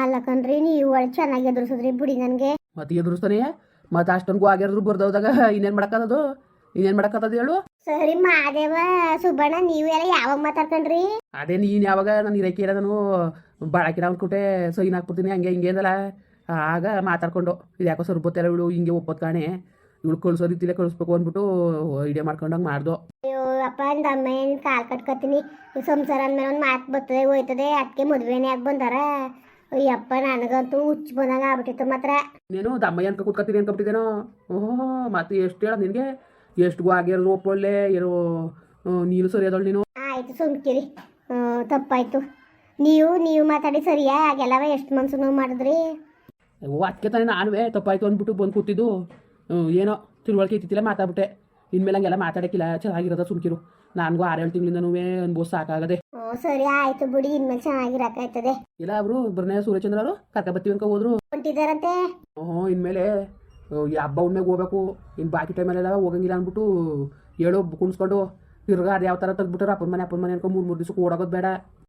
ಅಲ್ಲ ಕಣ್ರಿ ನೀವು ಒಳ್ಳೆ ಚೆನ್ನಾಗಿ ಎದುರಿಸಿದ್ರಿ ಬಿಡಿ ನನಗೆ. ಮತ್ತೆ ಎದುರಿಸ್ತಾನೆ? ಮತ್ತೆ ಅಷ್ಟೊಂದು ಆಗ್ಯಾರದ್ರು ಬರ್ದೋದಾಗ ಇನ್ನೇನು ಮಾಡಕ್ಕದು ಇನ್ನೇನು ಮಾಡಕ್ಕತ್ತದ ಹೇಳು? ಸರಿ ಮಾದೇವ ಸುಬ್ಬಣ್ಣ ನೀವು ಎಲ್ಲ ಯಾವಾಗ ಮಾತಾಡ್ಕೊಂಡ್ರಿ? ಅದೇ ನೀನು ಯಾವಾಗ ನಾನು ಇರಕ್ಕೆ ಇರೋದನು? ನಾನು ಬಾಳಕಿರ ಅಂದ್ಕೊಟ್ಟೆ ಸೈನ್ ಹಾಕ್ಬಿಡ್ತೀನಿ ಹಂಗೆ ಹಿಂಗೆ ಅಂದಲ್ಲ? ಆಗ ಮಾತಾಡ್ಕೊಂಡು ಇದು ಯಾಕೋ ಸರ್ಬತ್ತೆಲ್ಲ ಇವಳು ಹಿಂಗೆ ಒಪ್ಪತ್ತು ಕಾಣೆ. ಇವಳು ಕಳ್ಸೋ ರೀತಿಲೇ ಕಳಿಸ್ಬೇಕು ಅಂದ್ಬಿಟ್ಟು ಐಡಿಯಾ ಮಾಡ್ಕೊಂಡಂಗೆ ಮಾಡ್ದು. ಅಯ್ಯೋ ಅಪ್ಪ ನಿನ್ ಕಾಲ್ ಕಟ್ಕೊತೀನಿ ಸಂಸಾರ ಅಂದ್ಮೇಲೆ ಒಂದು ಮಾತು ಬರ್ತದೆ ಹೋಯ್ತದೆ ಅದಕ್ಕೆ ಮದುವೆನೇ ಆಗಿ ಬಂದಾರ. ಅಯ್ಯಪ್ಪ ನನಗಂತೂ ಹುಚ್ಚು ಬಂದಂಗೆ ಆಗ್ಬಿಟ್ಟಿತ್ತು ಮಾತ್ರ. ನೀನು ದಮ್ಮಯ್ಯ ಅನ್ಕ ಅಂತ ಅನ್ಕೊಬಿಟ್ಟಿದ್ದೇನೋ? ಓಹೋ ಮತ್ತೆ ಎಷ್ಟು ಹೇಳ ನಿನಗೆ? ಎಷ್ಟು ಆಗಿರೋದು ಒಪ್ಪೊಳ್ಳೆ ಆ, ನೀನು ಸರಿ ಅದಳು ನೀನು? ಆಯ್ತು ಸುಮ್ಕಿರಿ ತಪ್ಪಾಯ್ತು. ನೀವು ನೀವು ಮಾತಾಡಿ ಸರಿಯಾ? ಆಗೆಲ್ಲವ ಎಷ್ಟು ಮನ್ಸು ನೋವು ಮಾಡಿದ್ರಿ? ಓ ಅದಕ್ಕೆ ತಾನೇ ನಾನುವೇ ತಪ್ಪಾಯ್ತು ಅಂದ್ಬಿಟ್ಟು ಬಂದು ಕೂತಿದ್ದು. ಏನೋ ತಿಳುವಳಿಕೆ ಇತ್ತಿಲ್ಲ ಮಾತಾಡ್ಬಿಟ್ಟೆ. ಇನ್ಮೇಲೆ ಹಂಗೆಲ್ಲ ಮಾತಾಡಕ್ಕಿಲ್ಲ ಚೆನ್ನಾಗಿರೋದ ಸುಮ್ಕಿರು. ನನಗೂ ಆರೇಳು ತಿಂಗಳಿಂದನೂ ಅನ್ಬೋದು ಸಾಕಾಗದೆ. ಓ ಸರಿ ಆಯ್ತು ಬಿಡಿ ಇನ್ಮೇಲೆ ಚೆನ್ನಾಗಿರಕಾಯ್ತದೆ ಇಲ್ಲ ಅವರು ಬರ್ನೇ ಸೂರ್ಯಚಂದ್ರ ಅವರು ಕರ್ಕ ಅನ್ಕೊ ಹೋದ್ರು. ಹೊಂಟಿದಾರಂತೆ? ಹ್ಞೂ ಇನ್ಮೇಲೆ ಈ ಹಬ್ಬ ಉಣ್ಮೆಗೆ ಹೋಗ್ಬೇಕು. ಇನ್ನು ಬಾಕಿ ಟೈಮಲ್ಲೆಲ್ಲ ಹೋಗಂಗಿಲ್ಲ ಅಂದ್ಬಿಟ್ಟು ಹೇಳು ಕುಣಿಸ್ಕೊಂಡು ತಿರ್ಗಾ ಅದು ಯಾವ ಥರ ತೆಗ್ದ್ಬಿಟ್ರೆ ಅಪ್ಪನ ಮನೆ ಅಪ್ಪನ ಮನೆ ಅನ್ಕೊಂಡು ಮೂರು ಮೂರು ದಿವಸಕ್ಕೆ ಓಡೋಗೋದು ಬೇಡ.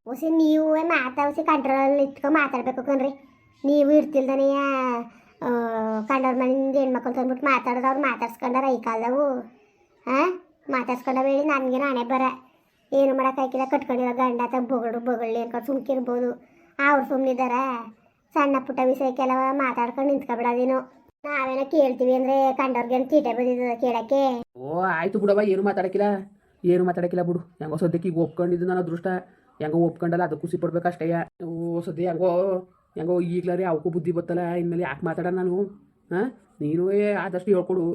ಹೊಸಿ ನೀವು ಮಾತಾಡ್ಸಿ ಕಂಟ್ರೋಲ್ ಇಟ್ಕೊಂಡು ಮಾತಾಡ್ಬೇಕು ಕಣ್ರಿ. ನೀವು ಇರ್ತಿಲ್ದನೆಯ ಕಂಡವ್ರ ಮನೆಯಿಂದ ಹೆಣ್ಮಕ್ಳು ತಂದ್ಬಿಟ್ಟು ಮಾತಾಡೋದು ಅವ್ರು ಮಾತಾಡ್ಸ್ಕೊಂಡಾರ ಈ ಕಾಲದವು ಹಾಂ ಮಾತಾಡ್ಸ್ಕೊಂಡವ ನನಗೆ ಹಣೆ ಬರ. ಏನು ಮಾಡೋಕ್ಕಾಗಿಲ್ಲ ಕಟ್ಕೊಂಡಿರೋ ಗಂಡ ತ ಬೊಗಳು ಬೊಗಳ್ಳಿ ಅನ್ಕೊಂಡು ಸುಮ್ಕಿರ್ಬೋದು. ಅವ್ರು ಸುಮ್ಮನಿದ್ದಾರ ಸಣ್ಣ ಪುಟ್ಟ ವಿಷಯಕ್ಕೆಲ್ಲ ಮಾತಾಡ್ಕೊಂಡು ನಿಂತ್ಕೊಬಿಡೋದೇನು. ನಾವೇನೋ ಕೇಳ್ತೀವಿ ಅಂದರೆ ಕಂಡವ್ರಿಗೇನು ತೀಟೆ ಬಂದಿದ್ದದ ಕೇಳಕ್ಕೆ. ಓ, ಆಯ್ತು ಬಿಡವ ಏನು ಮಾತಾಡಕಿಲ್ಲ ಏನು ಮಾತಾಡಕಿಲ್ಲ ಬಿಡು. ಹೆಂಗೋ ಸದ್ಯಕ್ಕೆ ಈಗ ಒಪ್ಕೊಂಡಿದ್ದು ನನ್ನ ಅದೃಷ್ಟ. ಹೆಂಗೋ ಒಪ್ಕೊಂಡಲ್ಲ ಅದು ಖುಷಿ ಪಡ್ಬೇಕು ಅಷ್ಟೇ. ಓ, ಸದ್ಯ ಹೆಂಗೋ ಹೆಂಗೋ ಈಗ್ಲಾರೆ ಅವಕ್ಕೂ ಬುದ್ಧಿ ಬತ್ತಲ್ಲ, ಇನ್ಮೇಲೆ ಯಾಕೆ ಮಾತಾಡ ನಾನು? ಹಾಂ ನೀನು ಆದಷ್ಟು ಹೇಳ್ಕೊಡು.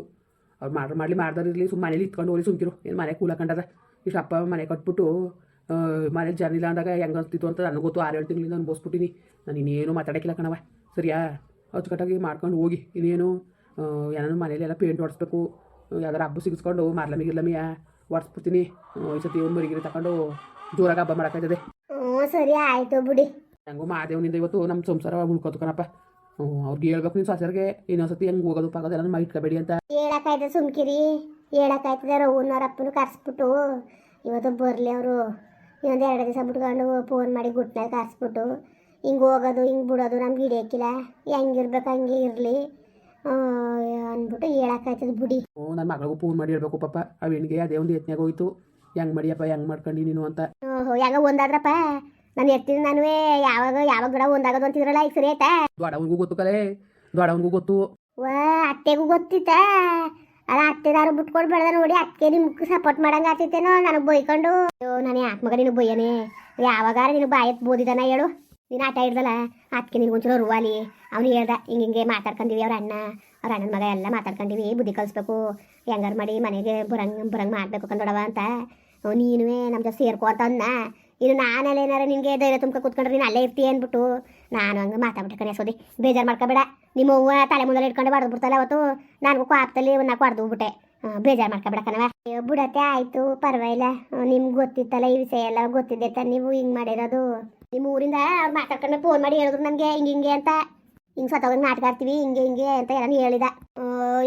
ಅವ್ರು ಮಾಡ್ರು ಮಾಡಲಿ ಮಾಡ್ದಾರಿರಲಿ ಸುಮ್ಮನೆ ಮನೇಲಿ ಇತ್ಕೊಂಡು ಹೋಗಿ ಸುಮ್ಕಿರು. ಏನು ಮನೆ ಕೂಲಕಂಡದ ಇಷ್ಟು ಅಪ್ಪ ಮನೆ ಕಟ್ಬಿಟ್ಟು ಮನೇಲಿ ಜರ್ನಿಲ್ಲ ಅಂದಾಗ ಹೆಂಗೆ ಅನ್ಸ್ತಿತ್ತು ಅಂತ ನನಗೆ ಗೊತ್ತು. ಆರೇಳು ತಿಂಗಳಿಂದ ಅನ್ಬೋಸ್ಬಿಟ್ಟಿನಿ ನಾನು ಇನ್ನೇನು ಮಾತಾಡಕ್ಕಿಲ್ಲ ಕಣವ ಸರಿಯಾ? ಅಚ್ಚುಕಟ್ಟಾಗಿ ಮಾಡ್ಕೊಂಡು ಹೋಗಿ. ಇನ್ನೇನು ಏನಾದ್ರು ಮನೇಲಿ ಎಲ್ಲ ಪೇಂಟ್ ಹೊಡಿಸ್ಬೇಕು ಯಾವ್ದಾರು ಹಬ್ಬ ಸಿಗಿಸ್ಕೊಂಡು ಮಾರ್ಲಮಿ ಗಿರ್ಲಮಿಯ ಹೊಡ್ಸ್ಬಿಡ್ತೀನಿ ಈ ಸತಿ ಒಂದು ಮರಿಗಿರಿ ತಗೊಂಡು ಜೋರಾಗಿ ಹಬ್ಬ ಮಾಡೋಕ್ಕಾಯ್ತದೆ ಹ್ಞೂ ಸರಿ ಆಯ್ತು ಬಿಡಿ. ಹೆಂಗೋ ಮಾದೇವನಿಂದ ಇವತ್ತು ನಮ್ಮ ಸಂಸಾರ ಉಳ್ಕೋತು ಕಣಪ್ಪ. ಅವ್ರಿಗೆ ಹೇಳ್ಬೇಕು ನೀನು ಸೊಸೆರ್ಗೆ ಇನ್ನೊಂದ್ಸತಿ ಹೆಂಗ್ ಹೆಂಗೆ ಹೋಗೋದು ಪಾಗೋದು ಎಲ್ಲ ಮೈ ಇಟ್ಕೋಬೇಡಿ ಅಂತ. ಹೇಳಕ್ಕಾಯ್ತದೆ ಸುಮ್ಕಿರಿ ಹೇಳಕ್ಕಾಯ್ತದೆ ರಘುನವ್ರ ಅಪ್ಪನ ಕರ್ಸ್ಬಿಟ್ಟು ಇವತ್ತು ಬರಲಿ ಅವರು. ಇನ್ನೊಂದು ಎರಡು ದಿವಸ ಬಿಟ್ಕೊಂಡು ಫೋನ್ ಮಾಡಿ ಗುಟ್ನಲ್ಲಿ ಕರ್ಸ್ಬಿಟ್ಟು ಹಿಂಗೆ ಹೋಗೋದು ಹಿಂಗೆ ಬಿಡೋದು ನಮ್ಗೆ ಹಿಡಿಯೋಕ್ಕಿಲ್ಲ. ಹೆಂಗಿರ್ಬೇಕು ಹಂಗೆ ಇರಲಿ. ಅಂದ್ಬಿಟ್ಟು ಹೇಳಕ್ಕಾಯ್ತದೆ ಬಿಡಿ. ಹ್ಞೂ ನನ್ನ ಮಗಳಿಗೂ ಫೋನ್ ಮಾಡಿ ಹೇಳ್ಬೇಕು ಪಾಪ. ಹೆಣ್ಣಿಗೆ ಅದೇ ಒಂದು ಯತ್ನಾಗ ಹೋಯ್ತು. ಹೆಂಗೆ ಮಾಡಿಯಪ್ಪ ಹೆಂಗೆ ಮಾಡ್ಕೊಂಡು ನೀನು ಅಂತ. ಓಹೋ ಹೆಂಗ ಒಂದಾದ್ರಪ್ಪ. ನಾನು ಎತ್ತಿದ ನಾನು ಯಾವಾಗ ಯಾವಾಗ ಗಿಡ ಒಂದಾಗದು ಅಂತಿದ್ರಲ್ಲ ಈಗ ಸರಿ ಆಯ್ತಾ? ದೊಡ್ಡವನ್ಗೂ ಗೊತ್ತು ಕಲೆ ದೊಡ್ಡವನ್ಗೂ ಗೊತ್ತು. ವಾ ಅತ್ತೆಗೂ ಗೊತ್ತಿತ್ತ? ಅಲ್ಲ ಅತ್ತೆದಾರು ಬಿಟ್ಕೊಂಡು ಬೆಳೆದ ನೋಡಿ ಅತ್ತೆ ನಿಮ್ಗೆ ಸಪೋರ್ಟ್ ಮಾಡಂಗ ಆತಿತ್ತೇನೋ ನನಗೆ ಬೈಕೊಂಡು. ಅಯ್ಯೋ ನಾನು ಯಾಕೆ ಮಗ ನೀನು ಬೈಯನೆ. ಯಾವಾಗಾರ ನೀನು ಬಾಯತ್ ಬೋದಿದಾನ ಹೇಳು. ನೀನು ಆಟ ಹಿಡ್ದಲ್ಲ ಅದಕ್ಕೆ ನಿನ್ಗೆ ಒಂಚೂರು ರುವಾಲಿ. ಅವ್ನು ಹೇಳ್ದ ಹಿಂಗೆ ಹಿಂಗೆ ಮಾತಾಡ್ಕೊಂಡಿವಿ ಅವ್ರ ಅಣ್ಣ. ಅವ್ರ ಅಣ್ಣನ ಮಗ ಎಲ್ಲ ಮಾತಾಡ್ಕೊಂಡಿವಿ ಬುದ್ಧಿ ಕಲಿಸ್ಬೇಕು. ಹೆಂಗಾರು ಮಾಡಿ ಮನೆಗೆ ಬರಂಗೆ ಬರಂಗೆ ಮಾಡಬೇಕು ಕಂದೊಡವ ಅಂತ. ನೀನು ನಮ್ಮ ಜೊತೆ ಸೇರ್ಕೋತ ಅಂತ ಅಂದ ಇನ್ನು ನಾನಲ್ಲಿ ಏನಾರ ನಿನಗೆ ಧೈರ್ಯ ತುಂಬ ಕೂತ್ಕೊಂಡ್ರೆ ನೀನು ಅಲ್ಲೇ ಇರ್ತೀಯ ಅಂದ್ಬಿಟ್ಟು ನಾನು ಹಂಗೆ ಮಾತಾಡ್ಬಿಟ್ಟೆ ಕಣೆ ಸೋದಿ. ಬೇಜಾರು ಮಾಡ್ಕೋಬೇಡ. ನಿಮ್ಮ ಅವ್ವ ತಲೆ ಮುಂದೆ ಇಟ್ಕೊಂಡು ಹೊಡೆದು ಬಿಡ್ತಲ್ಲ ಅವತ್ತು. ನನಗೂ ಕಾಪ್ತಲ್ಲಿ ಒಂದು ನಾಲ್ಕು ಹೊಡೆದು ಬಿಟ್ಟೆ ಬೇಜಾರು ಮಾಡ್ಕೋಬೇಡ ಕಣವ ಬಿಡತ್ತೆ, ಆಯಿತು, ಪರವಾಗಿಲ್ಲ. ನಿಮ್ಗೆ ಗೊತ್ತಿತ್ತಲ್ಲ ಈ ವಿಷಯ ಎಲ್ಲ, ಗೊತ್ತಿದ್ದೆ ತಾನೆ ನೀವು ಹಿಂಗೆ ಮಾಡಿರೋದು. ನಿಮ್ಮ ಊರಿಂದ ಅವ್ರು ಮಾತಾಡ್ಕೊಂಡು ಫೋನ್ ಮಾಡಿ ಹೇಳಿದ್ರು ನನಗೆ ಹಿಂಗೆ ಹಿಂಗೆ ಅಂತ. ಹಿಂಗೆ ಸತ್ತೋಗಿ ನಾಟಕ ಆಡ್ತೀವಿ, ಹಿಂಗೆ ಹಿಂಗೆ ಅಂತ ಎಲ್ಲ ಹೇಳಿದ.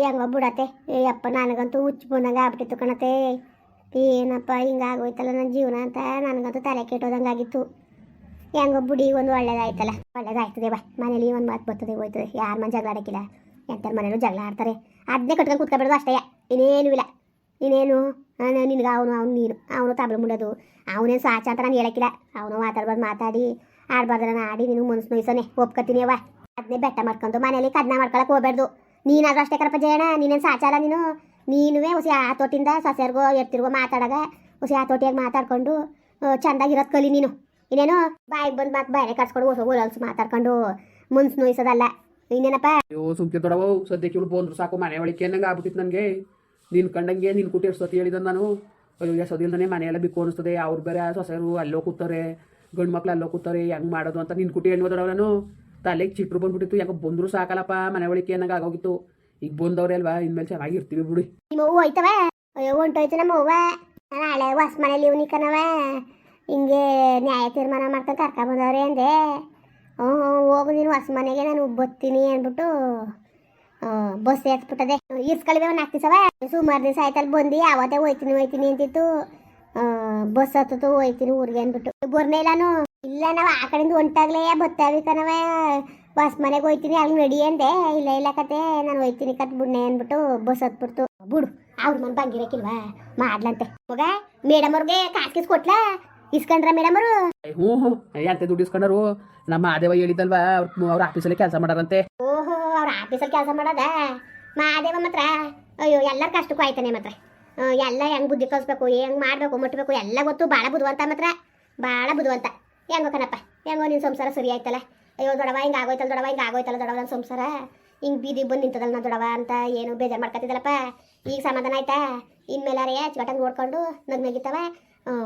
ಹೆಂಗೋ ಬಿಡತ್ತೆ. ಅಪ್ಪ, ನನಗಂತೂ ಹುಚ್ಚು ಬಂದಂಗೆ ಆಗ್ಬಿಟ್ಟಿತ್ತು ಕಣತೆ ಏನಪ್ಪ, ಹಿಂಗಾಗೋಯ್ತಲ್ಲ, ನನ್ನ ಜೀವನ ಅಂತ ನನಗಂತೂ ತಲೆ ಕೆಟ್ಟೋದಂಗೆ ಆಗಿತ್ತು ಹೆಂಗೋ ಬುಡಿ, ಒಂದು ಒಳ್ಳೇದಾಯ್ತಲ್ಲ. ಒಳ್ಳೇದಾಯ್ತದೆ ಬಾ ಮನೇಲಿ ಒಂದು ಮಾತು ಬರ್ತದೆ, ಹೋಯ್ತದೆ. ಯಾರ ಮನೆ ಜಗಳ ಆಡಕ್ಕಿಲ್ಲ. ಎಂಥರ ಮನೇಲೂ ಜಗಳ ಆಡ್ತಾರೆ. ಅದನ್ನೇ ಕಟ್ಕೊಂಡು ಕೂತ್ಕೊಬೇಡ್ದು ಅಷ್ಟೇ. ಇನ್ನೇನು ಇಲ್ಲ. ಇನ್ನೇನು? ನಿನಗೆ ಅವನು ಅವನು ನೀನು. ಅವನು ತಬಲು ಮುಂಡೋದು ಅವನೇನು ಸಾಚ ಅಂತ ನಾನು ಹೇಳಕ್ಕಿಲ್ಲ. ಅವನು ಮಾತಾಡ್ಬಾರ್ದು ಮಾತಾಡಿ ಆಡ್ಬಾರ್ದು ನಾನು ಆಡಿ, ನಿನಗೆ ಮನಸ್ಸು ನೋಯ್ಸೋನೆ. ಒಪ್ಕೊತೀನಿ ಅವ ಅದನ್ನೇ ಬೆಟ್ಟ ಮಾಡ್ಕೊಂಡು ಮನೇಲಿ ಕದ್ನ ಮಾಡ್ಕೊಳಕ್ಕೆ ಹೋಗ್ಬಾರ್ದು ನೀನಾದ್ರೂ ಅಷ್ಟೇ ಕರಪ್ಪ ಜಯಣ್ಣ, ನೀನೇನು ಸಾಚಾರ ನೀನು? ನೀನುವೇ ಆ ತೋಟಿಂದ ಸೊಸೆರ್ಗೋ ಎತ್ತಿರ್ಗೋ ಮಾತಾಡಾಗ ಆ ತೊಟ್ಟಿಯಾಗಿ ಮಾತಾಡ್ಕೊಂಡು ಚೆಂದಾಗಿರೋದು ಕಲಿ ನೀನು. ಇನ್ನೇನು ಬಾಯಿಗೆ ಬಂದು ಮತ್ತೆ ಬಾಯಿ ಕರ್ಸ್ಕೊಂಡು ಹೊಸ ಹೊಲಸು ಮಾತಾಡ್ಕೊಂಡು ಮನ್ಸು ನೋಯಿಸೋದಲ್ಲ. ಇನ್ನೇನಪ್ಪ? ಅಯ್ಯೋ, ಸುಮ್ಕೆ ದೊಡವು ಸದ್ಯಕ್ಕೆ ಇವಳು ಬಂದ್ರು ಸಾಕು, ಮನೆ ಒಳಗೆ ಅನ್ನಂಗೆ ಆಗ್ಬಿಟ್ಟಿತ್ತು ನನಗೆ. ನೀನು ಕಂಡಂಗೆ ನೀನು ಕುಟಿ ಎಷ್ಟು ಸತಿ ಹೇಳಿದ ನಾನು? ಅಯ್ಯೋ ಎಸೋದಿಲ್ದೇ ಮನೆಯೆಲ್ಲ ಬಿಕ್ಕು ಅನಿಸ್ತದೆ. ಅವ್ರು ಬೇರೆ ಸೊಸೆಯರು ಅಲ್ಲೋ ಕೂತಾರೆ, ಗಂಡು ಮಕ್ಳು ಅಲ್ಲೋ ಕೂತಾರೆ, ಹೆಂಗೆ ಮಾಡೋದು ಅಂತ ನಿನ್ ಕುಟಿ ಏನು ದೊಡವ ನಾನು ತಲೆಗೆ ಚಿಟ್ರು ಬಂದ್ಬಿಟ್ಟಿತ್ತು. ಯಾಕೆ ಬಂದರೂ ಸಾಕಲ್ಲಪ್ಪ, ಮನೆ ಒಳಗೆ ಅನ್ನಂಗೆ ಆಗೋಗಿತ್ತು. ಈಗ ಬಂದವ್ರೆ ಅಲ್ವಾ? ಇನ್ಮೇಲೆ ಚೆನ್ನಾಗಿರ್ತೀವಿ ಬಿಡಿ. ನಿಮ್ಮ ಹೂವು ಹೋಯ್ತವ? ಅಯ್ಯೋ ಹೊಂಟೋಯ್ತು ನಮ್ಮ ಹೂವ ನಾನು ಹಳೆ ಹೊಸ ಮನೇಲಿ ಇವ್ನಿ ಕಣವ ಹಿಂಗೆ ನ್ಯಾಯ ತೀರ್ಮಾನ ಮಾಡ್ಕೊಂಡು ಕರ್ಕ ಬಂದವ್ರೆ ಅಂದೆ. ಹ್ಞೂ ಹ್ಞೂ ಹೋಗು ನೀನು ಹೊಸ ಮನೆಗೆ, ನಾನು ಬರ್ತೀನಿ ಅಂದ್ಬಿಟ್ಟು ಬಸ್ ಎತ್ಬಿಟ್ಟದೆ. ಇರ್ಸ್ಕೊಳಿವೆ ಒಂದು ನಾಲ್ಕು ದಿವಸವ? ಸುಮಾರು ದಿವಸ ಆಯ್ತಲ್ಲಿ ಬಂದು. ಯಾವತ್ತೇ ಹೋಯ್ತೀನಿ ಹೋಯ್ತೀನಿ ಅಂತಿತ್ತು. ಬಸ್ ಹತ್ತು ಹೋಯ್ತೀನಿ ಊರಿಗೆ ಅಂದ್ಬಿಟ್ಟು. ಬರ್ನೇ ಇಲ್ಲಾನು ಇಲ್ಲ ನಾವು ಆ ಕಡೆಯಿಂದ ಹೊಂಟಾಗ್ಲೇ ಬತ್ತಾವಿ ಕಣವ ಬಸ್ ಮನೆಗೆ ಹೋಯ್ತೀನಿ ಅಲ್ಲಿ ನಡಿ ಅಂದೆ. ಇಲ್ಲ ಇಲ್ಲ ಕತೆ ನಾನು ಹೋಯ್ತೀನಿ ಕತ್ ಬುಡ್ನೆ ಅಂದ್ಬಿಟ್ಟು ಬಸ್ ಹತ್ಬಿಡ್ತು. ಬಿಡು ಅವ್ರ ಮನ್ ಬಂಗಿರಕ್ಕಿಲ್ವಾ ಮಾಡ್ಲಂತೆ. ಮಗ ಮೇಡಮ್ ಅವ್ರಿಗೆ ಕಾಸು ಕಿಸ್ ಕೊಟ್ಲಾ? ಇಸ್ಕೊಂಡ್ರ ಮೇಡಮ್ ಅವರು? ಹ್ಞೂ ಹ್ಞೂ. ಎಂತೆ ದುಡ್ಡು ಇಸ್ಕೊಂಡರು? ನಮ್ಮ ಮಾದೇವ ಹೇಳಿದ್ದಲ್ವಾ ಅವ್ರ ಅವ್ರ ಆಫೀಸಲ್ಲಿ ಕೆಲಸ ಮಾಡಾರಂತೆ. ಓಹೋ ಅವ್ರ ಆಫೀಸಲ್ಲಿ ಕೆಲಸ ಮಾಡೋದ? ಮಾದೇವ ಮಾತ್ರ? ಅಯ್ಯೋ ಎಲ್ಲರ ಕಷ್ಟಕ್ಕೂ ಆಯ್ತಾನೆ ಮಾತ್ರ. ಎಲ್ಲ ಹೆಂಗ್ ಬುದ್ಧಿ ಕಲಿಸ್ಬೇಕು ಹೆಂಗ್ ಮಾಡ್ಬೇಕು ಮುಟ್ಬೇಕು ಎಲ್ಲ ಗೊತ್ತು. ಭಾಳ ಬುದ್ಧಿವಂತ ಮಾತ್ರ. ಭಾಳ ಬುದ್ಧಿವಂತ. ಹೆಂಗೋ ಕಣಪ್ಪ ಹೆಂಗೋ ನಿನ್ನ ಸಂಸಾರ ಸರಿ ಆಯ್ತಲ್ಲ? ಅಯ್ಯೋ ದೊಡವ ಹಿಂಗೆ ಆಗೋಯ್ತಲ್ಲ ದೊಡವ ಹಿಂಗೆ ಆಗೋಯ್ತಲ್ಲ ದೊಡವ ನನ್ನ ಸಂಸಾರ? ಹಿಂಗೆ ಬೀದಿಗೆ ಬಂದು ನಿಂತದಲ್ಲ ನಾ ದೊಡವ ಅಂತ ಏನು ಬೇಜಾರು ಮಾಡ್ಕೊತಿದ್ದಲ್ಲಪ್ಪ ಈಗ ಸಮಾಧಾನ ಆಯ್ತಾ? ಇನ್ಮೇಲಾರೆ ಅಚ್ಚುಕಟ್ಟಂಗೆ ನೋಡ್ಕೊಂಡು ನಗ್ ನಗಿತಾವ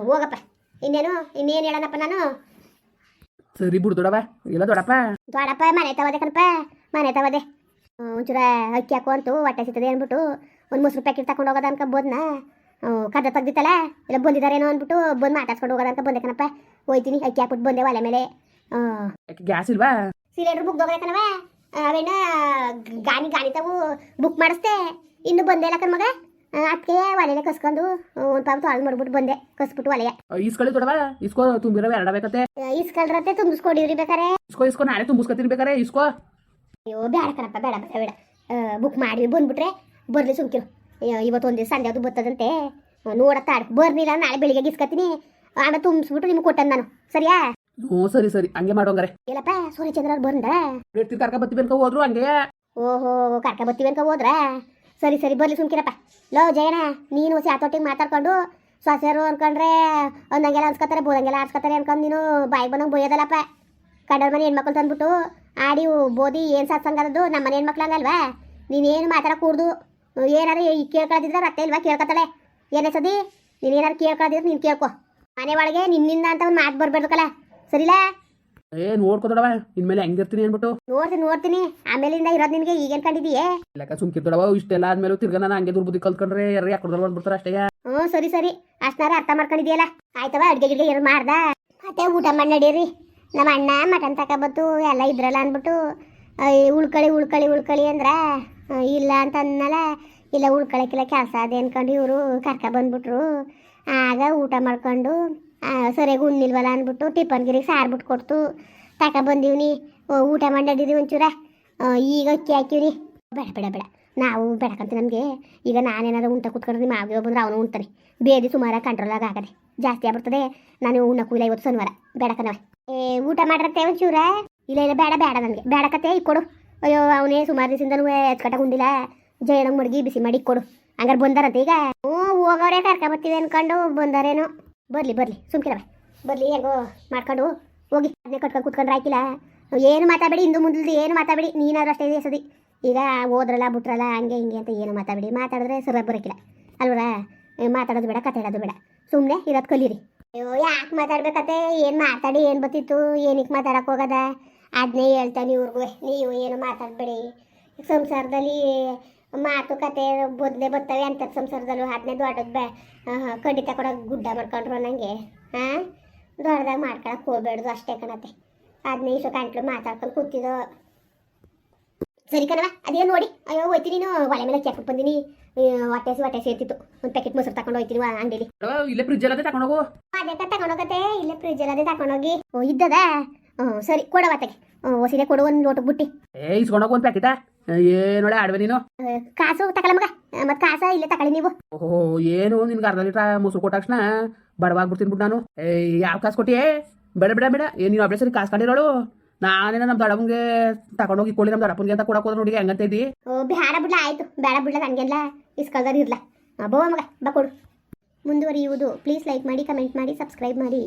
ಹೋಗಪ್ಪ. ಇನ್ನೇನು ಇನ್ನೇನು ಹೇಳೋಣಪ್ಪ ನಾನು? ಸರಿ ಬಿಡು ದೊಡವ ಇಲ್ಲ ದೊಡಪ್ಪ ದೊಡಪ್ಪ ಮನೆ ತವದೆ ಕಣಪ್ಪ ಮನೆ ತವದೆ. ಒಂಚೂರ ಅಕ್ಕಿ ಹಾಕು ಅಂತು ಹೊಟ್ಟೆ ಸಿಗ್ತದೆ ಅಂದ್ಬಿಟ್ಟು ಒಂದು ಮೊಸರು ಪ್ಯಾಕೆಟ್ ತಗೊಂಡು ಹೋಗೋದ ಅನ್ಕೊಂಬೋದನ್ನ ಬೋದ್ನ ಕದ ತೆಗ್ದಿತ್ತಲ್ಲ? ಇಲ್ಲ ಬಂದಿದ್ದಾರೇನೋ ಅಂದ್ಬಿಟ್ಟು ಬಂದು ಮಾತಾಡ್ಸ್ಕೊಂಡು ಹೋಗೋದಂತ ಬಂದೆ ಕಣಪ್ಪ. ಹೋಯ್ತೀನಿ ಅಕ್ಕಿ ಹಾಕ್ಬಿಟ್ಟು ಬಂದೆ ಒಲೆ ಮೇಲೆ. ಗ್ಯಾಸ್ ಇಲ್ವಾ? ಸಿಲಿಂಡರ್ ಬುಕ್ ಕಣವ ಅವೇನ ಗಾನಿ ಗಾನಿ ತಾವು ಬುಕ್ ಮಾಡಿಸ್ದೆ. ಇನ್ನು ಬಂದೆ ಇಲ್ಲ ಮಗ. ಅದಕ್ಕೆ ಒಲೆನೆ ಕಸ್ಕೊಂಡು ಒಂದು ಪಾಪ ತೊಳೆದು ಮಾಡ್ಬಿಟ್ಟು ಬಂದೆ ಕಸ್ಬಿಟ್ಟು ಒಲೆಯ ಇಸ್ಕೊಳ್ಳಿ ತೊಡವಾ? ಇಸ್ಕೋ ತುಂಬಿರೋ ಎರಡ ಬೇಕತ್ತೆ. ಇಸ್ಕಳ್ರತ್ತೆ ತುಂಬಿಸ್ಕೊಡಿವ್ರಿ ಬೇಕಾರೆ. ಇಸ್ಕೋ ಇಸ್ಕೋ ನಾಳೆ ತುಂಬಿಸ್ಕೊತೀನಿ ಬೇಕಾರೆ ಇಸ್ಕೋ ಅಯ್ಯೋ ಬೇಡ ಕಣಪ್ಪ ಬೇಡ ಬೇಡ ಬೇಡ. ಬುಕ್ ಮಾಡಿ ಬಂದ್ಬಿಟ್ರೆ ಬರ್ಲಿ ಸುಮ್ಕಿರು. ಇವತ್ತು ಒಂದು ದಿವಸ ಸಂಡೆ ಅದು ಬರ್ತದಂತೆ ನೋಡತ್ತಾಡ ಬರ್ನಿಲ್ಲ ನಾಳೆ ಬೆಳಿಗ್ಗೆ ಗಿಸ್ಕತ್ತೀನಿ. ಆಡ ತುಂಬಿಸ್ಬಿಟ್ಟು ನಿಮ್ಗೆ ಕೊಟ್ಟನ್ ನಾನು. ಸರಿಯಾ? ಹ್ಞೂ ಸರಿ ಸರಿ. ಹಂಗೆ ಮಾಡೋಂಗಾರೆ. ಇಲ್ಲಪ್ಪ ಸೂರ್ಯಚಂದ್ರ ಅವ್ರು ಬಂದ ಕರ್ಕ ಬತ್ತಿ ಬೆನ್ಕ ಹೋದ್ರು ಹಂಗೆ. ಓಹೋ ಕರ್ಕ ಬರ್ತೀವಿ ಅನ್ಕ ಹೋದ್ರ? ಸರಿ ಸರಿ ಬರ್ಲಿ ಸುಮ್ಕಿರಪ್ಪ. ಲೋ ಜಯಣ್ಣ ನೀನು ಹೊಸ ಆತೋಟಿಗೆ ಮಾತಾಡ್ಕೊಂಡು ಸೊಸೆರು ಅನ್ಕೊಂಡ್ರೆ ಒಂದಂಗೆಲ್ಲ ಅನ್ಸ್ಕೊತಾರೆ ಬೋದಂಗೆಲ್ಲ ಆಡ್ಸ್ಕೊತಾರೆ ಅನ್ಕೊಂಡು ನೀನು ಬಾಯಿಗೆ ಬಂದಂಗೆ ಬೊಯ್ಯೋದಲ್ಲಪ್ಪ. ಕಂಡವ್ರ ಮನೆ ಹೆಣ್ಮಕ್ಳು ತಂದ್ಬಿಟ್ಟು ಆಡಿ ಬೋದಿ ಏನು ಸತ್ಸಂಗ ಅದು ನಮ್ಮ ಮನೆ ಹೆಣ್ಮಕ್ಳು ಹಂಗಲ್ವಾ? ನೀನೇನು ಮಾತಾಡಕ್ ಕೂಡ್ದು? ಏನಾರು ಕೇಳ್ಕೊಳ್ತಿದ್ರೆ ಮತ್ತೆ ಇಲ್ವಾ ಕೇಳ್ಕೊತಾಳೆ? ಏನೇ ಸದಿ ಏನಾರು ಕೇಳ್ಕೊಳ್ತಿದ್ರೆ ನೀನು ಕೇಳ್ಕೊ. ಮನೆ ಒಳಗೆ ನಿನ್ನಿಂದ ಅಂತ ಒಂದು ಮಾತು ಬರ್ಬೇಕಲ್ಲ ಸರಿಲಾ? ಏ ನೋಡ್ಕೋ ದೊಡವ ಇನ್ಮೇಲೆ ಹೆಂಗಿರ್ತೀನಿ ಅನ್ಬಿಟ್ಟು. ನೋಡ್ತೀನಿ ನೋಡ್ತೀನಿ. ಆಮೇಲಿಂದ ಇರೋದು ನಿನಗೆ ಈಗ ಕಂಡಿದೀಯೇ ಇಲ್ಲಕ್ಕ ಸುಮ್ಕಿ ದೊಡವ ಇಷ್ಟೆಲ್ಲ ಆದ್ಮೇಲೆ ತಿರ್ಗ ನಾನು ಹಂಗೆ ದುರ್ಬುದ್ಧಿ ಕಲ್ತ್ಕೊಂಡ್ರೆ ಯಾರು ಯಾಕೊಡ್ದಲ್ಲ ಬಂದ್ಬಿಡ್ತಾರೆ ಅಷ್ಟೇ. ಹ್ಞೂ ಸರಿ ಸರಿ. ಅಷ್ಟನಾರ ಅರ್ಥ ಮಾಡ್ಕೊಂಡಿದ್ಯಲ್ಲ ಆಯ್ತವ ಅಡ್ಗೆ ಗಿಡ್ಗೆ ಏನು ಮಾಡ್ದ? ಮತ್ತೆ ಊಟ ಮಾಡಿ ನಡೀರಿ. ನಮ್ಮ ಅಣ್ಣ ಮಟನ್ ತಕಬತ್ತು ಎಲ್ಲ ಇದ್ರಲ್ಲ ಅಂದ್ಬಿಟ್ಟು ಉಳ್ಕಳಿ ಉಳ್ಕಳಿ ಉಳ್ಕಳಿ ಅಂದ್ರ ಇಲ್ಲ ಅಂತ ಅಂದ್ಮೇಲೆ ಇಲ್ಲ ಉಳ್ಕೊಳಕ್ಕಿಲ್ಲ ಕೆಲಸ ಅದೇ ಅನ್ಕೊಂಡು ಇವರು ಕರ್ಕ ಬಂದ್ಬಿಟ್ರು. ಆಗ ಊಟ ಮಾಡ್ಕೊಂಡು ಸರಿಯಾಗಿ ಉಣ್ಣಿಲ್ವಲ್ಲ ಅಂದ್ಬಿಟ್ಟು ಟಿಫನ್ ಗಿರಿಗೆ ಸಾರು ಬಿಟ್ಟು ಕೊಡ್ತು. ತಕ ಬಂದೀವ್ನಿ ಊಟ ಮಾಡಿ ನಡೀರಿ ಒಂಚೂರ. ಈಗ ಅಕ್ಕಿ ಹಾಕಿವ್ರಿ ಬೇಡ ಬೇಡ ಬೇಡ. ನಾವು ಬೇಡಕಂತ ನಮಗೆ. ಈಗ ನಾನೇನಾದ್ರು ಉಂಟ ನಿಮ್ಮ ಮಾವಿಗೆ ಬಂದ್ರೆ ಅವನು ಉಣ್ತಾನೆ. ಬೇದಿ ಸುಮಾರಾಗಿ ಕಂಟ್ರೋಲಾಗ ಆಗದೆ ಜಾಸ್ತಿ ಆಗ್ಬಿಡ್ತದೆ. ನಾನು ಉಣ್ಣಕ್ಕೂ ಇವತ್ತು ಶನಿವಾರ. ಬೇಡಕನವ. ಏ, ಊಟ ಮಾಡಿರತ್ತೆ ಒಂಚೂರ? ಇಲ್ಲ ಇಲ್ಲ, ಬೇಡ ಬೇಡ ನನಗೆ. ಬೇಡಕತ್ತೆ ಈಗ ಕೊಡು. ಅಯ್ಯೋ, ಅವನೇ ಸುಮಾರು ದಿವಸದಿಂದನೂ ಎತ್ಕಟ್ಟ ಉಂಡಿಲ್ಲ. ಜಯಣ ಮಡಗಿ ಬಿಸಿ ಮಾಡಿ ಕೊಡು. ಹಂಗಾರೆ ಬಂದಾರಂತೆ ಈಗ. ಹ್ಞೂ ಹೋಗೋರೇ ಕರ್ಕ ಬರ್ತೀವಿ ಅನ್ಕೊಂಡು ಬಂದಾರೇನೋ. ಬರಲಿ ಬರಲಿ ಸುಮ್ಕಿರವ ಬರಲಿ, ಹೆಂಗೋ ಮಾಡ್ಕೊಂಡು ಹೋಗಿ. ಅದನ್ನೇ ಕಟ್ಕೊಂಡು ಕುತ್ಕೊಂಡ್ರೆ ಹಾಕಿಲ್ಲ ಏನು ಮಾತಾಡಬೇಡಿ ಇಂದು ಮುಂದೆ ಏನು ಮಾತಾಡಬೇಡಿ. ನೀನಾದ್ರೂ ಅಷ್ಟೇ ಸದಿ ಈಗ ಹೋದ್ರಲ್ಲ, ಬಿಟ್ರಲ್ಲ, ಹಂಗೆ, ಹಿಂಗೆ ಅಂತ ಏನು ಮಾತಾಡಬೇಡಿ. ಮಾತಾಡಿದ್ರೆ ಸರ ಬರೋಕ್ಕಿಲ್ಲ. ಅಲ್ವರ ಮಾತಾಡೋದು ಬೇಡ ಕತೆ ಬೇಡ. ಸುಮ್ಮನೆ ಇರೋದು ಕಲೀರಿ. ಅಯ್ಯೋ, ಯಾಕೆ ಮಾತಾಡ್ಬೇಕತ್ತೆ? ಏನು ಮಾತಾಡಿ, ಏನು ಬತ್ತಿತ್ತು ಏನಕ್ಕೆ ಮಾತಾಡಕ್ಕೆ ಹೋಗದ? ಅದನ್ನೇ ಹೇಳ್ತಾನೆ ಇವ್ರಿಗೂ. ನೀವು ಏನು ಮಾತಾಡಬೇಡಿ. ಸಂಸಾರದಲ್ಲಿ ಮಾತುಕತೆ ಬದಲೇ ಬರ್ತವೆ ಅಂತ ಸಂಸಾರದಲ್ಲೂ ಅದನ್ನೇ ದೊಡ್ಡದ ಬೇ ಖಂಡಿತ ಕೊಡೋಕೆ ಗುಡ್ಡ ಮಾಡ್ಕೊಂಡ್ರು ನನಗೆ ಹಾಂ ದೊಡ್ಡದಾಗ ಮಾಡ್ಕೊಳಕ್ಕೆ ಹೋಗ್ಬೇಡ್ದು ಅಷ್ಟೇ ಕಣತೆ. ಅದನ್ನೇ ಇಷ್ಟು ಗಂಟ್ಲು ಮಾತಾಡ್ಕೊಂಡು ಕೂತಿದ್ದು ಸರಿ ಕಣವ ಅದೇ ನೋಡಿ? ಅಯ್ಯೋ ಹೋಯ್ತೀನಿ ನೀನು. ಒಲೆ ಮೇಲೆ ಚೆಕ್ ಬಂದಿನಿ. ಹೊಟ್ಟೆ ಹೊಟ್ಟೆ ಸೇರ್ತಿತ್ತು ಒಂದು ಪ್ಯಾಕೆಟ್ ಮೊಸರು ತಗೊಂಡು ಹೋಯ್ತೀನಿ ಅಂಗಡಿಲಿ. ಇಲ್ಲೇ ಫ್ರಿಜ್ ಅಲ್ಲದೆ ತಗೊಂಡೋಗು ಅದೇ ತಗೊಂಡೋಗತ್ತೆ ಇಲ್ಲೇ ಫ್ರಿಜ್ ಅಲ್ಲದೆ ತಗೊಂಡೋಗಿ ಓ ಇದ್ದದ? ಹ್ಞೂ ಸರಿ ಕೊಡವ ತೆಗೆ ಹೊಸಿದೆ ಕೊಡು ಒಂದು ಲೋಟ ಬುಟ್ಟಿ. ಏ ಇಸ್ಕೊಂಡೋಗ ಒಂದು ಪ್ಯಾಕೆಟ? ಏನೊಳೆ ಆಡ್ವೆ ನೀನು? ಕಾಸು ತಕಳ ಮಗ. ಮತ್ತೆ ಕಾಸ ಇಲ್ಲೇ ತಕಳಿ ನೀವು. ಓಹೋ ಏನು ನಿನ್ಗೆ ಅರ್ಧ ಲೀಟ್ರ್ ಮೊಸರು ಕೊಟ್ಟ ತಕ್ಷಣ ಬಡವಾಗ್ಬಿಡ್ತೀನಿ ಬಿಟ್ಟು ನಾನು. ಏ ಯಾವ ಕಾಸು ಕೊಟ್ಟಿಯೇ? ಬೇಡ ಬೇಡ ಬೇಡ. ಏನು ನೀವು ಅಬ್ಳೆ ಸರಿ ಕಾಸು ಕಂಡಿರೋಳು ನಾನೇನ ನಮ್ಮ ದಡಪ್ಪಂಗೆ ತಗೊಂಡೋಗಿ ಕೊಡಿ ನಮ್ಮ ದಡಪ್ಪನಿಗೆ ಅಂತ ಕೊಡಕ್ಕೆ ಹೋದ್ರೆ ನೋಡಿ ಹೆಂಗಂತ ಇದ್ದಿ? ಓ ಬೇಡ ಬಿಡ್ಲ ಆಯ್ತು. ಬೇಡ ಬಿಡ್ಲ ನನಗೆಲ್ಲ ಇಸ್ಕೊಳ್ದಾರ ಇರ್ಲ. ಬೋ ಮಗ ಬಾ ಕೊಡು. ಮುಂದುವರಿಯುವುದು. ಪ್ಲೀಸ್ ಲೈಕ್ ಮಾಡಿ ಕಮೆಂಟ್ ಮಾಡಿ ಸಬ್ಸ್ಕ್ರೈಬ್ ಮಾಡಿ.